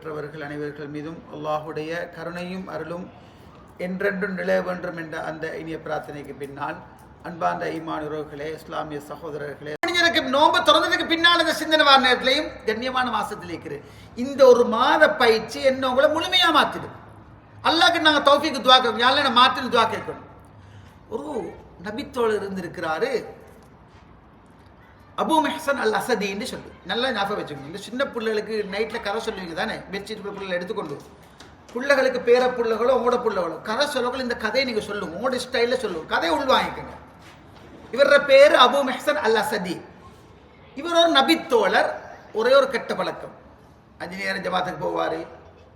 மற்றவர்கள் அனைவர்கள் மீதும் அல்லாஹுடைய கருணையும் அருளும் என்றென்றும் நிலவ வேண்டும் என்ற அந்த இனிய பிரார்த்தனைக்கு பின்னால் அன்பார்ந்த ஈமான் உறவுகளே இஸ்லாமிய சகோதரர்களே. மனிதனுக்கு நோன்பு திறந்ததுக்கு பின்னால் இந்த சிந்தனை வார நேரத்திலையும் கண்ணியமான மாசத்தில் இருக்கிற இந்த ஒரு மாத பயிற்சி என்ன உங்களை முழுமையா மாத்திடும் அல்லாக்கு நாங்கள் தௌஃபிக்கு துவா கேட்கணும். யாரில் என்ன துவா கேட்கணும். ஒரு நபித்தோழர் இருந்திருக்கிறாரு. அபு மெஹசன் அல் அசதின்னு சொல்லி. நல்லா ஞாபகம் வச்சுக்கணும். இந்த சின்ன பிள்ளைகளுக்கு நைட்டில் கதை சொல்லுவீங்க தானே? பெட்ஷீட் பிள்ளைகள் எடுத்துக்கொண்டு பிள்ளைகளுக்கு பேர பிள்ளைகளோ உங்களோட பிள்ளைகளோ கதை சொல்லக்கூட இந்த கதையை நீங்கள் சொல்லுங்க உங்களோட ஸ்டைலில் சொல்லுங்க கதையை உள்வாங்கிக்கோங்க இவர பேர் அபு மெஹசன் அல் அசதி இவர் ஒரு நபித்தோழர் ஒரே ஒரு கெட்ட பழக்கம். அஞ்சு நேரம் ஜமாத்துக்கு போவார்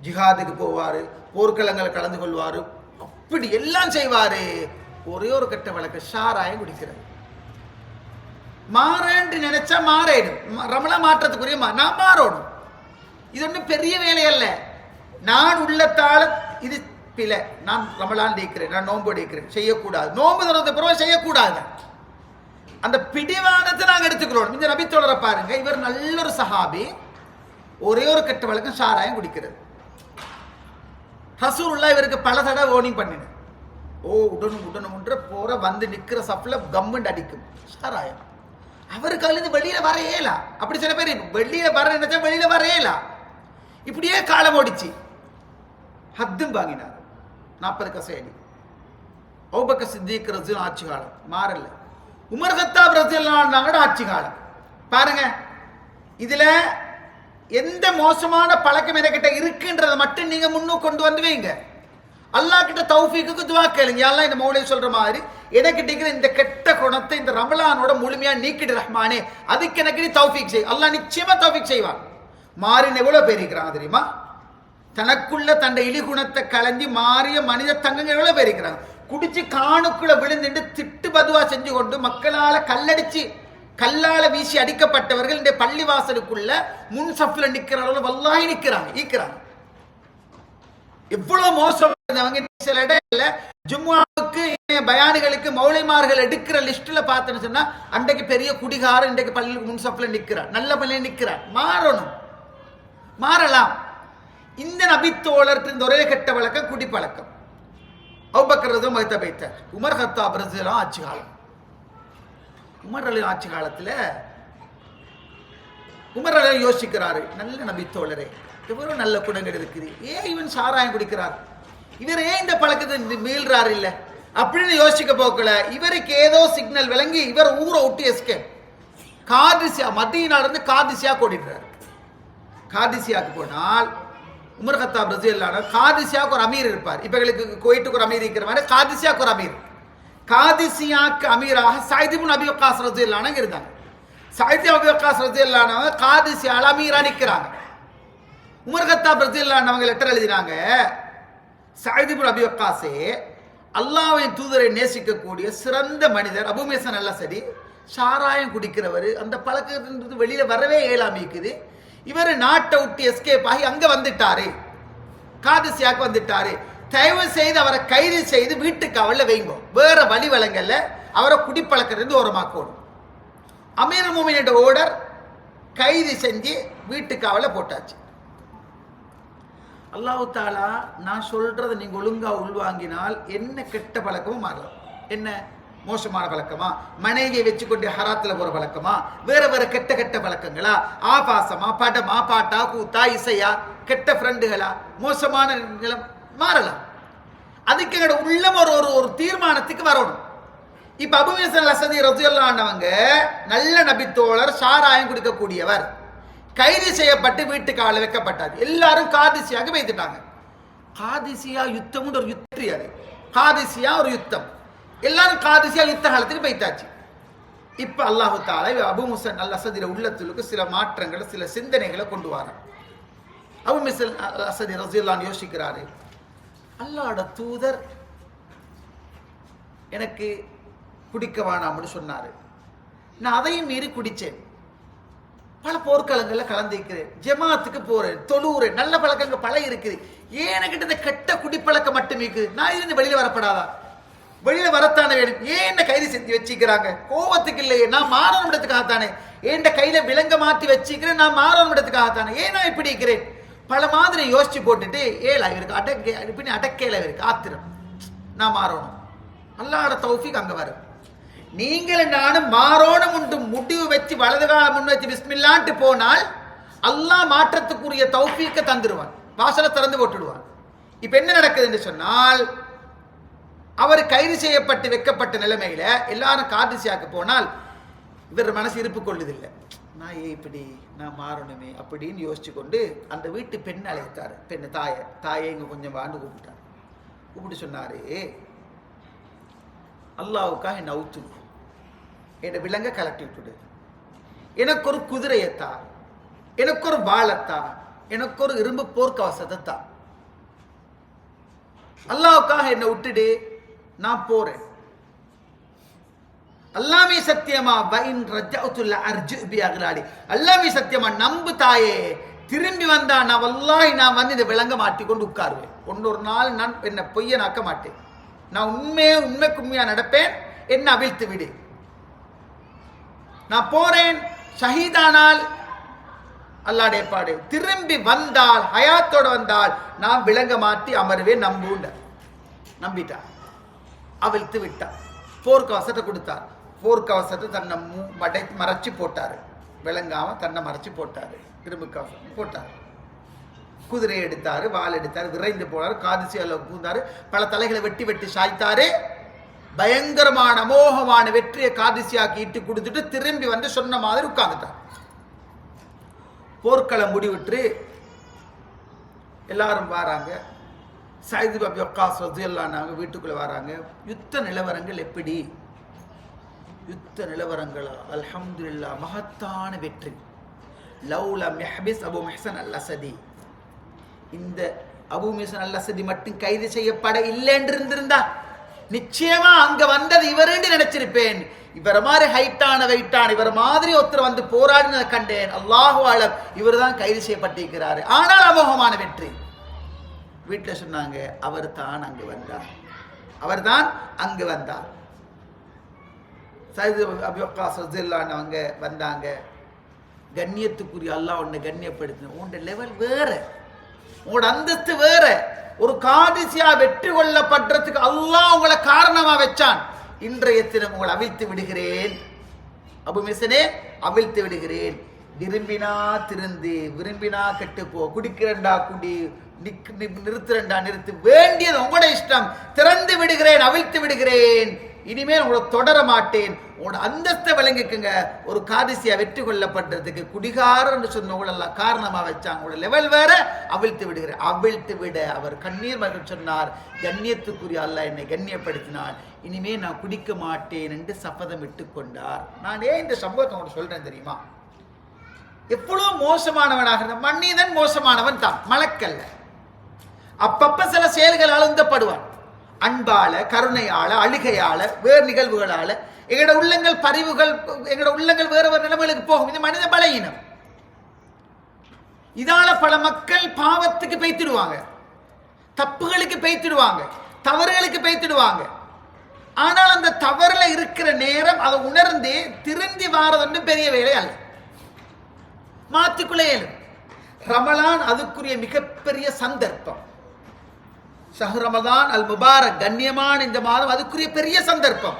ஜிஹாதுக்கு போவார் போர்க்களங்களில் கலந்து கொள்வார். அப்படி எல்லாம் செய்வார். ஒரே ஒரு கெட்ட வழக்கம் ஷாராயம் குடிக்கிறார் மாறேன்னு நினைச்சா மாறிடும் ரமண மாற்றத்துக்குரிய நான் மாறணும். இது ஒன்றும் பெரிய வேலை அல்ல. நான் உள்ளத்தால இது பிழை. நான் ரமலான் இருக்கிறேன் நான் நோன்பு எடுக்கிறேன் செய்யக்கூடாது. நோன்பு தரது பிறகு செய்யக்கூடாது. அந்த பிடிவாதத்தை நாங்கள் எடுத்துக்கிறோம். இந்த நபித்தோழரை பாருங்க. இவர் நல்ல ஒரு சஹாபி. ஒரே ஒரு கெட்ட வழக்கம் சாராயம் குடிக்கிறது. ஹசூருல்லா இவருக்கு பல தடவை ஓனிங் பண்ணினேன். ஓ உடனும் உடனும் போற வந்து நிற்கிற சப்பில் கம்முண்டு அடிக்கும். சாராயம். அவருக்கு அதுல வெளியில் வெளியில வர இயலா அப்படி சில பேர் வெளியில வர நினைச்சா வெளியில வர இயலா இப்படியே காலம் ஓடிச்சு. ஹத்தும் வாங்கினார் நாற்பது கசையடி ஔபக்க சித்திக் ரசூல் ஆட்சி காலம். மாறல. உமர் கத்தாப் ரசூல் ஆட்சி காலம். பாருங்க. இதுல எந்த மோசமான பழக்கம் என்கிட்ட இருக்குன்றதை மட்டும் நீங்க முன்னுக்கு கொண்டு வந்து வைங்க. அல்லாஹ் கிட்ட தௌஃபீக்கு துவா கேளுங்க. எல்லாம் இந்த மௌலிய சொல்ற மாதிரி எனக்கு இருக்கிற இந்த கெட்ட குணத்தை இந்த ரமலானோட முழுமையா நீக்கிடு ரஹ்மானே. அதுக்கு எனக்கு நீ தௌஃபீக் செய். அல்லா நிச்சயமா தௌஃபீக் செய்வான். மாறின எவ்வளவு பேர் இருக்கிறான் தெரியுமா? தனக்குள்ள தன்னை இழிகுணத்தை கலஞ்சி மாறிய மனித தங்கங்க எவ்வளவு பேர் இருக்கிறாங்க? குடிச்சு காணுக்குள்ள விழுந்துட்டு திட்டு பதுவா செஞ்சு கொண்டு மக்களால கல்லடிச்சு கல்லால வீசி அடிக்கப்பட்டவர்கள் இந்த பள்ளிவாசலுக்குள்ள முன் சஃப்ல நிக்கிற அளவுல நிக்கிறாங்க ஈக்கிறாங்க. எவ்வளவு மோசம். இருந்தவங்க சில இடங்கள்ல ஜும்மாவுக்கு பயானிகளுக்கு மௌலிமார்கள் எடுக்கிற லிஸ்ட்ல பார்த்தேன்னு சொன்னா அன்றைக்கு பெரிய குடிகாரன் இன்றைக்கு பள்ளிக்கு முன் நிற்கிறார். நல்ல பள்ளியில் நிற்கிறார். மாறணும். மாறலாம். இந்த நபித்தோழருக்கு இந்த ஒரே கெட்ட வழக்கம் குடி பழக்கம் அவுபக்கரதும் வைத்த வைத்தார் உமர் ஹத்தா ரசூலாம் ஆட்சி காலம். உமர் அலி ஆட்சி காலத்துல உமர் அலி யோசிக்கிறாரு. நல்ல நபித்தோழரே இவரும் நல்ல குணங்கள் இருக்குது. ஏன் இவன் சாராயம் குடிக்கிறார்? இவர் ஏன் இந்த பழக்கத்தை இந்த மீள்றாரு அப்படின்னு யோசிக்க போக்கல இவருக்கு ஏதோ சிக்னல் விளங்கி இவர் ஊரை ஒட்டி எஸ்கே காதிசியா மத்தியினால இருந்து காதிசியா கூட்டிடுறாரு காதிசியாக்கு போனால் உமர் கத்தாப் ரசியல்லான காதிசியாவுக்கு ஒரு அமீர் இருப்பார். இப்போ எங்களுக்கு குவைட்டுக்கு ஒரு அமீர் இருக்கிற மாதிரி காதிசியாவுக்கு ஒரு அமீர். காதிசியாக்கு அமீராக சாயிதிபுன் அபி வக்காஸ் ரசியல்லானங்க இருந்தாங்க. சாயிதி அபி வக்காஸ் ரசியல்லானவங்க காதிசியால அமீராக நிற்கிறாங்க உமர் கத்தாப் ரசியல்லானவங்க லெட்டர் எழுதினாங்க. சாயிதிபுன் அபி வக்காஸே அல்லாவின் தூதரை நேசிக்கக்கூடிய சிறந்த மனிதர் அபுமேசன் அல்ல சரி சாராயம் குடிக்கிறவர் அந்த பழக்கத்திலிருந்து வெளியில வரவே இயலாம இருக்குது இவர் நாட்டை விட்டு எஸ்கேப் ஆகி அங்க வந்துட்டாரு. காதிசியாக்கு வந்துட்டாரு. தயவு செய்து அவரை கைது செய்து வீட்டுக்கு அவள வைங்கோ. வேற வழி வழங்கல அவரை குடிப்பழக்கிறது ஓரமாக்கணும். அமீர் மூமினோட ஓடர் கைது செஞ்சு வீட்டுக்கு அவளை போட்டாச்சு. அல்லாஹு தாலா நான் சொல்றதை நீங்க ஒழுங்கா உள்வாங்கினால் என்ன கெட்ட பழக்கமும் மாறலாம். என்ன மோசமான பழக்கமா? மனைவியை வச்சுக்கொண்டு ஹராத்துல போற பழக்கமா? வேற வேற கெட்ட கெட்ட பழக்கங்களா? ஆபாசமா படமா பாட்டா கூத்தா இசையா? கெட்ட ஃப்ரெண்டுகளா மோசமான நிலம் மாறலாம். அதுக்கு எங்களோட உள்ளம் ஒரு ஒரு ஒரு தீர்மானத்துக்கு வரணும். இப்ப அபுமேசன் லசதி ரஜுல்லாண்டவங்க நல்ல நபித்தோழர் சாராயம் குடிக்கக்கூடியவர். கைது செய்யப்பட்டு வீட்டுக்கு ஆள் வைக்கப்பட்டார் எல்லாரும் காதிசியாக வைத்துட்டாங்க. காதிசியா யுத்தம்னு ஒரு யுத்தி அது. காதிசியா ஒரு யுத்தம். எல்லாரும் காதிசியா யுத்த காலத்துக்கு வைத்தாச்சு. இப்ப அல்லாஹு தாலா அபு முசன் அல் அசதிர உள்ளத்துக்கு சில மாற்றங்களை சில சிந்தனைகளை கொண்டு வரான். அபு மிசல் அசதி ரசில்லான்னு யோசிக்கிறாரு. அல்லாட தூதர் எனக்கு குடிக்க வேணாம்னு சொன்னாரு. நான் அதையும் மீறி குடிச்சேன். பல போர்க்களங்களில் கலந்துக்கிறேன் ஜமாத்துக்கு போறேன் தொழுவுறேன் நல்ல பழக்கங்கள் பல இருக்குது. ஏன் இந்த கெட்ட குடிப்பழக்கம் மட்டும் இருக்குது நான் இருந்து வெளியில வரப்படாதா? வெளியில வரத்தானே வேணும். ஏன் என்ன கைது செஞ்சு வச்சுக்கிறாங்க? கோவத்துக்கு இல்லையே. நான் மாறணும் இடத்துக்காகத்தானே. ஏன் கையில விலங்க மாற்றி வச்சுக்கிறேன்? நான் மாறணும் இடத்துக்காகத்தானே. ஏன் நான் இப்படி இருக்கிறேன் பல மாதிரி யோசிச்சு போட்டுட்டு ஏழாக இவருக்கு அடக்க பின்ன அடக்கேல இருக்கு. ஆத்திரம். நான் மாறணும். அல்லாட தௌஃபிக் அங்கே வரும். நீங்களும் நானும் மாறோணும் உண்டு முடிவு வச்சு வலது காலம் முன் வச்சு பிஸ்மில்லான்ட்டு போனால் அல்லாஹ் மாற்றத்துக்குரிய தௌஃபீக்க தந்துடுவான் வாசலை திறந்து போட்டுடுவான் இப்போ என்ன நடக்குதுன்னு சொன்னால் அவர் கைது செய்யப்பட்டு வைக்கப்பட்ட நிலைமையில எல்லாரும் காதிசியாக்கு போனால் இவர் மனசு இருப்பு கொள்ளுதில்லை நான் ஏன் இப்படி நான் மாறணுமே அப்படின்னு யோசிச்சு கொண்டு அந்த வீட்டு பெண் அழைத்தார். பெண்ணு தாயை தாயை இங்கே கொஞ்சம் வாண்டு கூப்பிட்டார். கூப்பிட்டு சொன்னாரு அல்லாவுக்காக என்னை அவுத்து என்னை விலங்க கலட்டி விட்டுடு எனக்கு ஒரு குதிரையத்தா? எனக்கு ஒரு வாழத்தா எனக்கு ஒரு இரும்பு போர்க்கவசத்தை அல்லாவுக்காக என்னை விட்டுடு நான் போறேன். அல்லாமே சத்தியமா பைன் ரஜவுத்துல்ல அர்ஜு பி அகலாடி. அல்லாமே சத்தியமா நம்பு தாயே திரும்பி வந்தா நான் வல்லாஹி நான் வந்து இதை விளங்க மாட்டி கொண்டு உட்காருவேன். ஒன்னொரு நாள் நான் என்னை பொய்ய நாக்க மாட்டேன். நான் உண்மையே உண்மை உண்மையா நடப்பேன் என்ன அவிழ்த்து விடு. நான் போறேன். ஷஹீதானால் அல்லாடைய பாடு திரும்பி வந்தால் ஹயாத்தோட வந்தால் நான் விளங்க மாட்டி அமர்வே நம்புண்ட. நம்பிட்டான். அவிழ்த்து விட்டார் போர்க்கவசத்தை கொடுத்தார். போர்க்கவசத்தை தன்னை மூ- மடை மறைச்சு போட்டார். விளங்காம தன்னை மறைச்சு போட்டார். இரும்பு கவசம் போட்டார். குதிரை எடுத்தார் வால் எடுத்தார் விரைந்து போனார் காதிசியால கூந்தார் பல தலைகளை வெட்டி வெட்டி சாய்த்தாரு. பயங்கரமான அமோகமான வெற்றியை காதிசியாக்கி இட்டு கொடுத்துட்டு திரும்பி வந்து சொன்ன மாதிரி உட்கார்ந்துட்டார். போர்க்களம் முடிவிட்டு எல்லாரும் வராங்க. சைது பாபி ஒக்காஸ் நாங்கள் வீட்டுக்குள்ளே வராங்க. யுத்த நிலவரங்கள் எப்படி? யுத்த நிலவரங்களா? அல்ஹம்துல்லா மகத்தான வெற்றி. லவ்ல மெஹபிஸ் அபு மெஹசன் அல் அசதி இந்த அபு மெஹசன் அல் அசதி மட்டும் கைது செய்யப்பட இல்லை என்று இருந்திருந்தா நிச்சயமா அங்க வந்தது இவருன்னு நினைச்சிருப்பேன். இவர மாதிரி ஹைட்டான வெயிட்டான இவர் மாதிரி ஒருத்தர் வந்து போராடினதை கண்டேன். அல்லாஹு ஆலம் இவர் தான் கைது செய்யப்பட்டிருக்கிறாரு. ஆனால் அமோகமான வெற்றி. வீட்டில் சொன்னாங்க அவர் தான் அங்கு வந்தார். அவர் தான் அங்கு வந்தார். சைது அபிவக்காஸ் அவங்க வந்தாங்க. கண்ணியத்துக்குரிய அல்லாஹ் உன்னை கண்ணியப்படுத்தின உன்னோட லெவல் வேற. உன்னோட அந்தஸ்து வேற. ஒரு காதிசியா வெற்றி கொள்ளப்படுறதுக்கு அல்லாஹ் உங்களை காரணமா வச்சான். இன்றைய தினம் உங்களை அவிழ்த்து விடுகிறேன். அபுமிசனே அவிழ்த்து விடுகிறேன். விரும்பினா திருந்து விரும்பினா கெட்டுப்போ குடிக்கிறண்டா குடி நி- நிறுத்துறண்டா நிறுத்து. வேண்டியது உங்களோட இஷ்டம். திறந்து விடுகிறேன் அவிழ்த்து விடுகிறேன். இனிமேல் உங்களை தொடர மாட்டேன். உங்களோட அந்தஸ்தை விளங்கிக்குங்க. ஒரு காதிசியா வெற்றி கொள்ளப்படுறதுக்கு குடிகாரன்னு சொன்னவங்களெல்லாம் காரணமா வச்சாங்க. உங்களோட லெவல் வேற அவிழ்த்து விடுகிறேன் அவிழ்த்து விட அவர் கண்ணீர் மகள் சொன்னார். கண்ணியத்துக்குரிய அல்ல என்னை கண்ணியப்படுத்தினார். இனிமே நான் குடிக்க மாட்டேன் என்று சபதம் இட்டு கொண்டார். நான் ஏன் இந்த சம்பவத்தை உங்களுக்கு சொல்றேன் தெரியுமா? எவ்வளவு மோசமானவனாக இருந்த மோசமானவன் தான். மலக்கல்ல. அப்பப்ப சில செயல்கள் அழுந்தப்படுவான் அன்பால கருணையால அழுகையால வேறு நிகழ்வுகளால எங்களோட உள்ளங்கள் பறிவுகள் எங்களோட உள்ளங்கள் வேற வேறு நிலைமைகளுக்கு போகும். இது மனித பலகீனம். இதால பல மக்கள் பாவத்துக்கு பெய்த்திடுவாங்க தப்புகளுக்கு பெய்த்திடுவாங்க தவறுகளுக்கு பெய்த்திடுவாங்க ஆனால் அந்த தவறுல இருக்கிற நேரம் அதை உணர்ந்து திருந்தி வாரது பெரிய வேலை அல்ல. மாத்திக்குள்ள ரமலான் அதுக்குரிய மிகப்பெரிய சந்தர்ப்பம். ஷஹ் ரமதான் அல் முபாரக் கண்ணியமான இந்த மாதம் அதுக்குரிய பெரிய சந்தர்ப்பம்.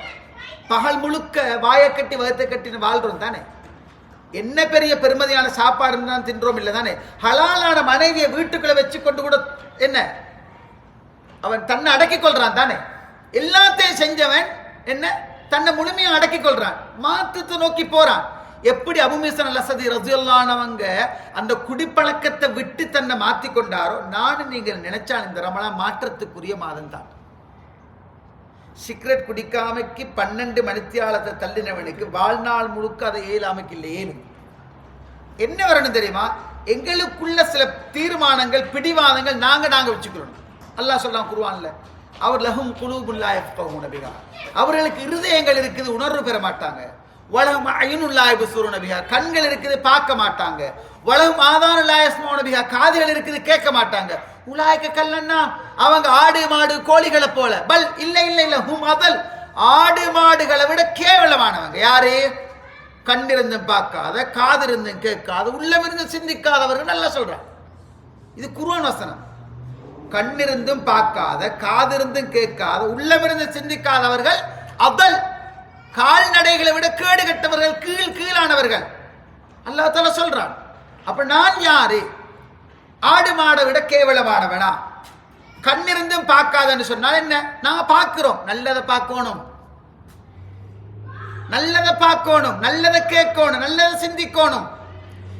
பகல் முழுக்க வாயை கட்டி வகுத்தை கட்டின்னு வாழ்றோம் தானே? என்ன பெரிய பெருமதியான சாப்பாடு தான் தின்றோம் இல்லை தானே? ஹலாலான மனைவியை வீட்டுக்குள்ள வச்சு கொண்டு கூட என்ன? அவன் தன்னை அடக்கிக் கொள்றான் தானே? எல்லாத்தையும் செஞ்சவன் என்ன? தன்னை முழுமையா அடக்கிக் கொள்றான். மாற்றத்தை நோக்கி போறான். எப்படி அபுமிசன் லசதி ரஜுல்லானவங்க அந்த குடிப்பழக்கத்தை விட்டு தன்னை மாத்தி கொண்டாரோ நானும் நீங்கள் நினைச்சான் இந்த ரமணா மாற்றத்துக்குரிய மாதம் தான் சிகரெட் குடிக்காமைக்கு பன்னெண்டு மணித்தியாலத்தை தள்ளினவனுக்கு வாழ்நாள் முழுக்க அதை ஏலாமைக்கு இல்லையே என்ன வரணும் தெரியுமா? எங்களுக்குள்ள சில தீர்மானங்கள் பிடிவாதங்கள் நாங்கள் நாங்கள் வச்சுக்கிறோம். அல்லாஹ் சொல்லலாம் குருவான்ல அவர் லஹும் குலூபுல்லாய் நபிகா அவர்களுக்கு இருதயங்கள் இருக்குது உணர்வு பெற மாட்டாங்க. உலகம் அயனுல்லாய் புசூரு நபிகா கண்கள் இருக்குது பார்க்க மாட்டாங்க. வலகும் ஆதானுல்லாய் நபிகா காதுகள் இருக்குது கேட்க மாட்டாங்க. உலாய்க்க கல்லன்னா அவங்க ஆடு மாடு கோழிகளை போல. பல் இல்லை இல்லை இல்லை ஹும் அதல் ஆடு மாடுகளை விட கேவலமானவங்க. யாரு? கண்ணிருந்தும் பார்க்காத காதிருந்தும் கேட்காத உள்ளமிருந்து சிந்திக்காதவர்கள் நல்லா சொல்றான். இது குருவன் வசனம். கண்ணிருந்தும் பார்க்காத காதிருந்தும் கேட்காத உள்ளமிருந்து சிந்திக்காதவர்கள் அதல். கால்நடைகளை விட கேடு கட்டவர்கள் கீழ் கீழானவர்கள். அல்லாஹ் சொல்றான். அப்ப நான் யாரு? ஆடு மாடை விட கேவலமானவனா? கண்ணிருந்தும் பார்க்காதன்னு சொன்னால் என்ன? நாங்க பார்க்கிறோம். நல்லதை பார்க்கணும். நல்லதை பார்க்கணும். நல்லதை கேட்கணும். நல்லதை சிந்திக்கணும்.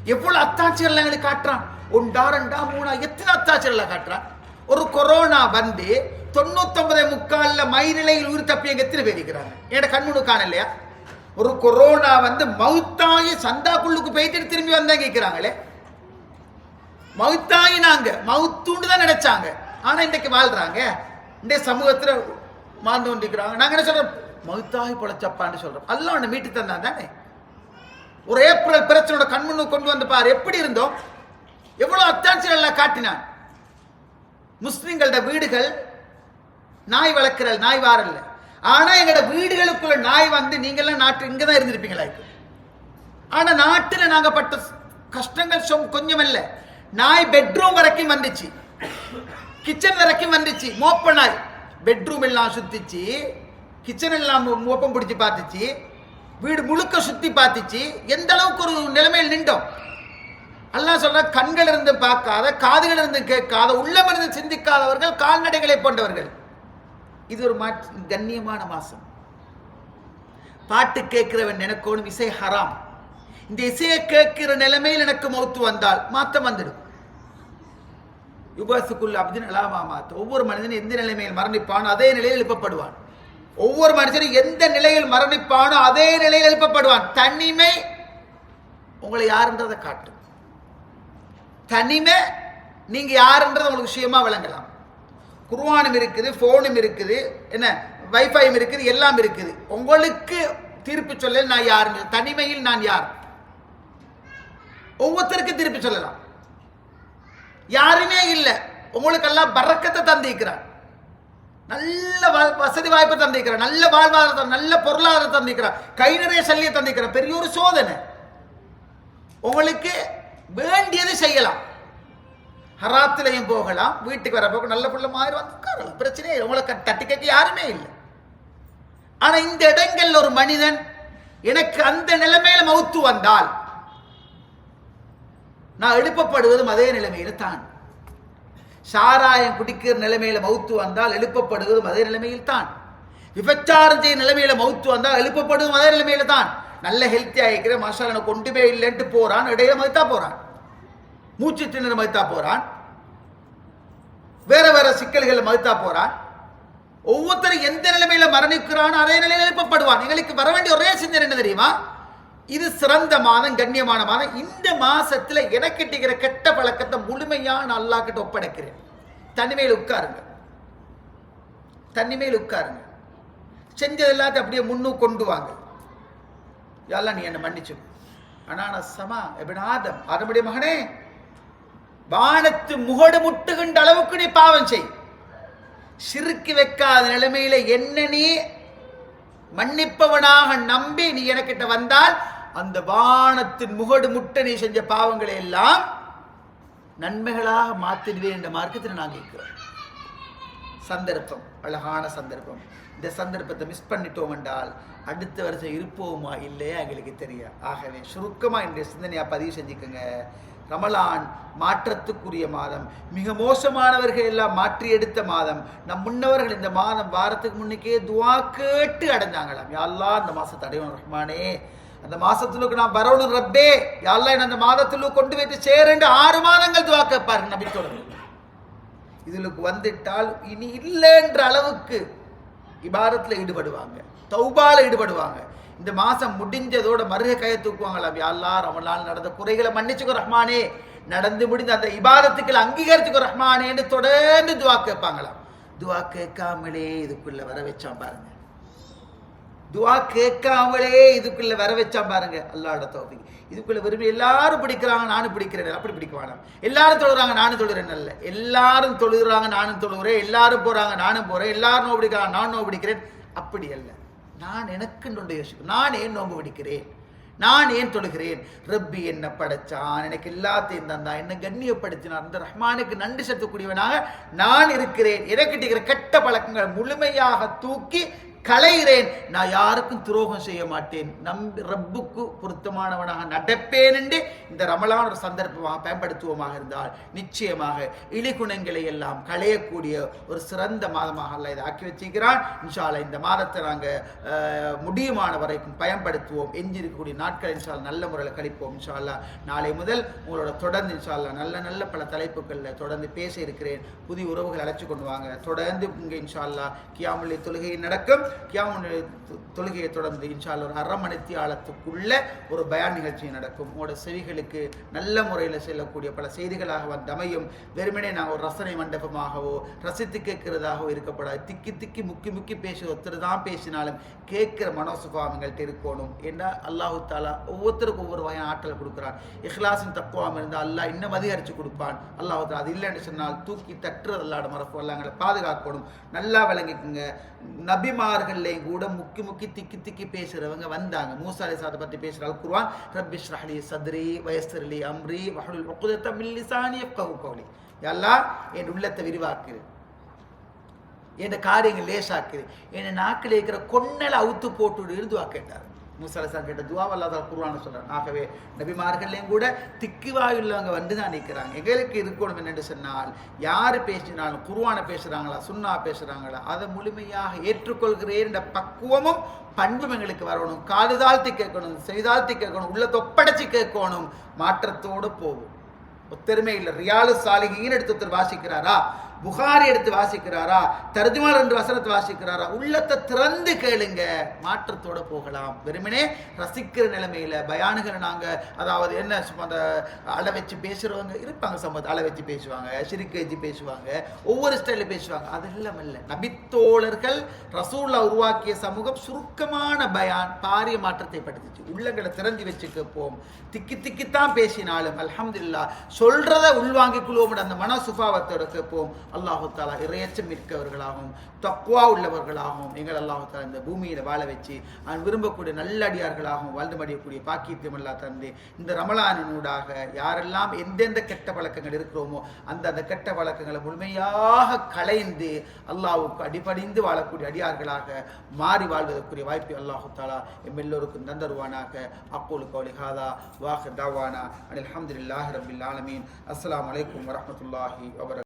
எவ்வளவு அத்தாட்சிகள் எங்களுக்கு காட்டுறான். ஒன்றா ரெண்டா மூணா எத்தனை அத்தாட்சிகள் காட்டுறான்? ஒரு கொரோனா வந்து தொண்ணூத்தொன்பதே முக்கால்ல மயிரிழையில் உயிர் தப்பி எங்க எத்தனை பேர் இருக்கிறாங்க? என்னோட கண்முனு காணலையா ஒரு கொரோனா வந்து மவுத்தாகி சந்தாக்குள்ளுக்கு போயிட்டு திரும்பி வந்தா கேட்கிறாங்களே மவுத்தாயினாங்க மவுத்துண்டு தான் நினைச்சாங்க. ஆனா இன்றைக்கு வாழ்றாங்க. இன்றைய சமூகத்துல வாழ்ந்து கொண்டிருக்கிறாங்க. நாங்க என்ன சொல்றோம்? மவுத்தாகி பொழைச்சப்பான்னு சொல்றோம். அல்ல ஒன்று மீட்டு தந்தான் தானே? ஒரு ஏப்ரல் பிரச்சனோட கண்முன்னு கொண்டு வந்து பாரு. எப்படி இருந்தோம்? எவ்வளவு அத்தாட்சிகள் எல்லாம் காட்டினான். முஸ்லிம்களோட வீடுகள் நாய் வளர்க்கிற நாய் வாரல்ல. ஆனா எங்களோட வீடுகளுக்குள்ள நாய் வந்து நீங்கெல்லாம் நாட்டு இங்க தான் இருந்திருப்பீங்களா இப்போ? ஆனா நாட்டுல நாங்க பட்ட கஷ்டங்கள் சொ- கொஞ்சம் இல்லை. நாய் பெட்ரூம் வரைக்கும் வந்துச்சு. கிச்சன் வரைக்கும் வந்துச்சு. மோப்ப நாய். பெட்ரூம் எல்லாம் சுத்திச்சு. கிச்சன் எல்லாம் மோப்பம் பிடிச்சி பார்த்துச்சு. வீடு முழுக்க சுத்தி பார்த்துச்சு. எந்த அளவுக்கு ஒரு நிலைமையில் நின்றோம்? அல்லாஹ் சொல்ற கண்கள் இருந்து பார்க்காத காதுகள் இருந்து கேட்காத உள்ளம் இருந்து சிந்திக்காதவர்கள் கால்நடைகளை போன்றவர்கள். இது ஒரு மாற்று கண்ணியமான மாசம். பாட்டு கேட்கிறவன் எனக்கோனும் இசை ஹராம். இந்த இசையை கேட்கிற நிலைமையில் எனக்கு மௌத்து வந்தால் மாத்தம் வந்துடும். யுபசுக்குள் அப்படின்னு அலாமா ஒவ்வொரு மனிதனும் எந்த நிலைமையில் மரணிப்பானோ அதே நிலையில் எழுப்பப்படுவான். ஒவ்வொரு மனுஷனும் எந்த நிலையில் மரணிப்பானோ அதே நிலையில் எழுப்பப்படுவான். தனிமை உங்களை யாருன்றதை காட்டும். தனிமை நீங்க யாருன்றது உங்களுக்கு விஷயமா விளங்கலாம். குர்வானும் இருக்குது ஃபோனும் இருக்குது என்ன வைஃபையும் இருக்குது எல்லாம் இருக்குது. உங்களுக்கு தீர்ப்பு சொல்ல நான் யாருங்க தனிமையில் நான் யார்? ஒவ்வொருத்தருக்கும் திருப்பி சொல்லலாம். யாருமே இல்லை. உங்களுக்கெல்லாம் பறக்கத்தை தந்திக்கிறார் நல்ல வசதி வாய்ப்பை தந்திக்கிறான் நல்ல வாழ்வாதாரத்தை நல்ல பொருளாதாரத்தை தந்திக்கிறான் கை நிறைய சல்லியை தந்திக்கிறான் பெரிய ஒரு சோதனை. உங்களுக்கு வேண்டியது செய்யலாம். ஹராத்திலையும் போகலாம். வீட்டுக்கு வர போக நல்ல பிள்ளை மாதிரி வந்து உட்காரலாம். பிரச்சனையே உங்களை தட்டி கேட்க யாருமே இல்லை. ஆனா இந்த இடங்கள்ல ஒரு மனிதன் எனக்கு அந்த நிலைமையில மௌத்து வந்தால் நான் எழுப்பப்படுவதும் அதே நிலைமையில தான். சாராயம் குடிக்கிற நிலைமையில மௌத்து வந்தால் எழுப்பப்படுவதும் அதே நிலைமையில் தான். விபச்சாரம் செய்ய நிலைமையில மௌத்து வந்தால் எழுப்பப்படுவதும் அதே நிலைமையில தான். நல்ல ஹெல்த்தியாக இருக்கிற மாஷா எனக்கு ஒன்றுமே இல்லைன்ட்டு போறான் இடையில மதித்தா போறான். மூச்சு திணற மதித்தா போறான். வேற வேற சிக்கல்கள் மதித்தா போறான். ஒவ்வொருத்தரும் எந்த நிலைமையில மரணிக்கிறான் அதே நிலையில் எழுப்பப்படுவான். எங்களுக்கு வர வேண்டிய ஒரே சிந்தனை என்ன தெரியுமா? இது சிறந்த மாதம் கண்ணியமான மாதம். இந்த மாசத்துல எனக்கு கிட்டிக்கிற கெட்ட பழக்கத்தை முழுமையா நான் அல்லாஹ் கிட்ட ஒப்படைக்கிறேன். தனிமையில் உட்காருங்க. தனிமையில் உட்காருங்க. செஞ்சது எல்லாத்தையும் அப்படியே முன்னு கொண்டு வாங்க. யாரெல்லாம் நீ என்னை மன்னிச்சு அனான சமா எபின் அதனுடைய மகனே வானத்து முகடு முட்டுகின்ற அளவுக்கு நீ பாவம் செய். சிறுக்கி வைக்காத நிலைமையில என்ன நீ மன்னிப்பவனாக நம்பி நீ எனக்கிட்ட வந்தால் அந்த வானத்தின் முகடு முட்டை நீ செஞ்ச பாவங்களை எல்லாம் நன்மைகளாக மாத்திடுவேன் என்ற மார்க்கத்தில் நான் கேட்கிறோம் சந்தர்ப்பம் அழகான சந்தர்ப்பம். இந்த சந்தர்ப்பத்தை மிஸ் பண்ணிட்டோம் என்றால் அடுத்த வருஷம் இருப்போமா இல்லையா எங்களுக்கு தெரியும் ஆகவே சுருக்கமாக இந்த சிந்தனையாக பதிவு செஞ்சுக்கோங்க. ரமலான் மாற்றத்துக்குரிய மாதம். மிக மோசமானவர்கள் எல்லாம் மாற்றி எடுத்த மாதம். நம் முன்னவர்கள் இந்த மாதம் வாரத்துக்கு முன்னுக்கே துவா கேட்டு அடைஞ்சாங்களாம் யாரெல்லாம் இந்த மாதத்தை அடையணும் ரஹ்மானே. அந்த மாசத்துலுக்கு நான் வரணும் ரப்பே. யாரெல்லாம் என்ன அந்த மாதத்துலு கொண்டு வைத்து சேரண்டு ஆறு மாதங்கள் துவா கேட்பாரு நபித்தோழர்கள். இதுக்கு வந்துட்டால் இனி இல்லைன்ற அளவுக்கு இபாரத்தில் ஈடுபடுவாங்க. தௌபால ஈடுபடுவாங்க. இந்த மாசம் முடிஞ்சதோட மருக கையை தூக்குவாங்களாம். யாழ்லா ரமலால் நடந்த குறைகளை மன்னிச்சுக்கோ ரஹ்மானே. நடந்து முடிந்த அந்த இபாரத்துக்களை அங்கீகரிச்சுக்கோ ரஹ்மானேன்னு தொடர்ந்து துவா கேட்பாங்களாம் துவா கேட்காமலே இதுக்குள்ள வர வச்சான் பாருங்க. துவா கேட்காமலே இதுக்குள்ள வர வச்சான் பாருங்க அல்லாட தௌஃபீக். இதுக்குள்ள விரும்பி எல்லாரும் பிடிக்கிறாங்க நானும் பிடிக்கிறேன். அப்படி பிடிக்குவானா எல்லாரும் தொழுறாங்க நானும் தொழுகிறேன் அல்ல. எல்லாரும் தொழுகிறாங்க நானும் தொழுகிறேன். எல்லாரும் போறாங்க நானும் போறேன். எல்லாரும் நோம்பு பிடிக்கிறாங்க நானும் நோம்பு பிடிக்கிறேன். அப்படி அல்ல. நான் எனக்கு நொண்டு யோசிக்கும். நான் ஏன் நோம்பு பிடிக்கிறேன்? நான் ஏன் தொழுகிறேன்? ரப்பி என்ன படைச்சான். எனக்கு எல்லாத்தையும் தந்தான். என்ன கண்ணியப்படுத்தினான். அந்த ரஹ்மானுக்கு நன்றி செலுத்தக்கூடியவனாக நான் இருக்கிறேன். எனக்கு இருக்கிற கெட்ட பழக்கங்கள் முழுமையாக தூக்கி களைகிறேன் நான் யாருக்கும் துரோகம் செய்ய மாட்டேன். நம் ரப்புக்கு பொருத்தமானவனாக நடப்பேன் என்று இந்த ரமலான் ஒரு சந்தர்ப்பமாக பயன்படுத்துவோமாக இருந்தால் நிச்சயமாக இழிகுணங்களை எல்லாம் களையக்கூடிய ஒரு சிறந்த மாதமாக அல்ல இதை ஆக்கி வச்சிருக்கிறான். இன்ஷால இந்த மாதத்தை நாங்கள் முடியுமான வரைக்கும் பயன்படுத்துவோம். எஞ்சிருக்கக்கூடிய நாட்கள் இன்ஷால் நல்ல முறையில் கழிப்போம். இன்ஷால்லா நாளை முதல் உங்களோட தொடர்ந்து இன்ஷால்லா நல்ல நல்ல பல தலைப்புகளில் தொடர்ந்து பேச இருக்கிறேன். புதிய உறவுகள் அழைச்சி கொண்டு வாங்க. தொடர்ந்து இங்கே இன்ஷால்லா கியாமல்லி தொழுகை நடக்கும். கியாமுடைய தொழுகையை தொடர்ந்து இன்ஷால் ஒரு அரை மணித்தியாலத்துக்குள்ள ஒரு பயான் நிகழ்ச்சி நடக்கும். உங்களோட செவிகளுக்கு நல்ல முறையில் செல்லக்கூடிய பல செய்திகளாக வந்தமையும் வெறுமனே நாங்கள் ஒரு ரசனை மண்டபமாகவோ ரசித்து கேட்கிறதாகவோ இருக்கப்படாது. திக்கி திக்கி முக்கி முக்கி பேச ஒருத்தர் தான் பேசினாலும் கேட்கிற மனோசுபாவம் இருக்கணும் ஏன்னா அல்லாஹு தாலா ஒவ்வொருத்தருக்கும் ஒவ்வொரு வகையான ஆற்றலை கொடுக்குறான். இஹ்லாஸின் தக்குவாம இருந்தால் அல்லாஹ் இன்னும் அதிகரித்து கொடுப்பான். அல்லாஹு தாலா அது இல்லைன்னு சொன்னால் தூக்கி தட்டுறது அல்லாட மரப்பு அல்லாங்களை பாதுகாக்கணும். நல்லா விளங்கிக்குங்க. நபிமார் நபிமார்கள்லையும் கூட முக்கி முக்கி திக்கி திக்கி பேசுறவங்க வந்தாங்க. மூசா அலி சாதை பற்றி பேசுகிறாள் குருவான் ரப்பிஷ் ரஹ்லி சத்ரி வயசர்லி அம்ரி வஹுல் உக்குதத்த மில் லிசானி எல்லாம் என் உள்ளத்தை விரிவாக்குது. என் காரியங்கள் லேசாக்குது. என் நாக்கில் இருக்கிற கொன்னலை அவுத்து போட்டு இருந்து வாக்கேட்டார் மூசலசான் கேட்ட துவா அல்லாத குருவான்னு சொல்றான். ஆகவே நபிமார்கள்லையும் கூட திக்குவாயுள்ளவங்க வந்து தான் நிற்கிறாங்க எங்களுக்கு இருக்கணும் என்னென்று சொன்னால் யார் பேசினாலும் குருவான பேசுகிறாங்களா சுண்ணா பேசுகிறாங்களா அதை முழுமையாக ஏற்றுக்கொள்கிறேன் என்ற பக்குவமும் பண்பும் எங்களுக்கு வரணும். காது தாழ்த்தி கேட்கணும் செய்தாழ்த்தி கேட்கணும் உள்ள தொப்படைச்சி கேட்கணும் மாற்றத்தோடு போகும் ஒத்தருமே இல்லை. ரியாலு சாலிகின்னு எடுத்து ஒருத்தர் வாசிக்கிறாரா? புகாரி எடுத்து வாசிக்கிறாரா? தர்ஜுமால் ரெண்டு வசனத்தை வாசிக்கிறாரா? உள்ளத்தை திறந்து கேளுங்க மாற்றத்தோட போகலாம். வெறுமனே ரசிக்கிற நிலைமையில பயானுகளை நாங்க அதாவது என்ன அந்த அள வச்சு பேசுறவங்க இருப்பாங்க சம்பவத்தை அள வச்சு பேசுவாங்க சிரிக்க வச்சு பேசுவாங்க ஒவ்வொரு ஸ்டைலில் பேசுவாங்க. அதெல்லாம் இல்லை. நபித்தோழர்கள் ரசூல்லா உருவாக்கிய சமூகம் சுருக்கமான பயான் பாரிய மாற்றத்தை படுத்துச்சு. உள்ளங்களை திறந்து வச்சு கேட்போம் திக்கி திக்கித்தான் பேசினாலும் அலமதுல்லா சொல்றதை உள்வாங்கிக் கொள்வோம் அந்த மன சுபாவத்தோட கேட்போம். அல்லாஹு தாலா இறையச்சம் மிக்கவர்களாகவும் தக்குவா உள்ளவர்களாகவும் எங்கள் அல்லாஹு தாலா இந்த பூமியில வாழ வச்சு அவன் விரும்பக்கூடிய நல்லடியார்களாகவும் வாழ்ந்து மடியக்கூடிய பாக்கியத்தையும் அல்லா தந்து இந்த ரமலானினூடாக யாரெல்லாம் எந்தெந்த கெட்ட பழக்கங்கள் இருக்கிறோமோ அந்த அந்த கெட்ட பழக்கங்களை முழுமையாக களைந்து அல்லாஹ்வுக்கு அடிபடிந்து வாழக்கூடிய அடியார்களாக மாறி வாழ்வதற்குரிய வாய்ப்பு அல்லாஹு தாலா எம் எல்லோருக்கும் தந்தருவானாக. அப்போலு கௌலி வாஹ் தாவானா அனில் அல்ஹம்துலில்லாஹி ரபில் ஆலமீன். அஸ்லாம் வலைக்கம் வரமத்துல்லாஹி வபரகாத்துஹு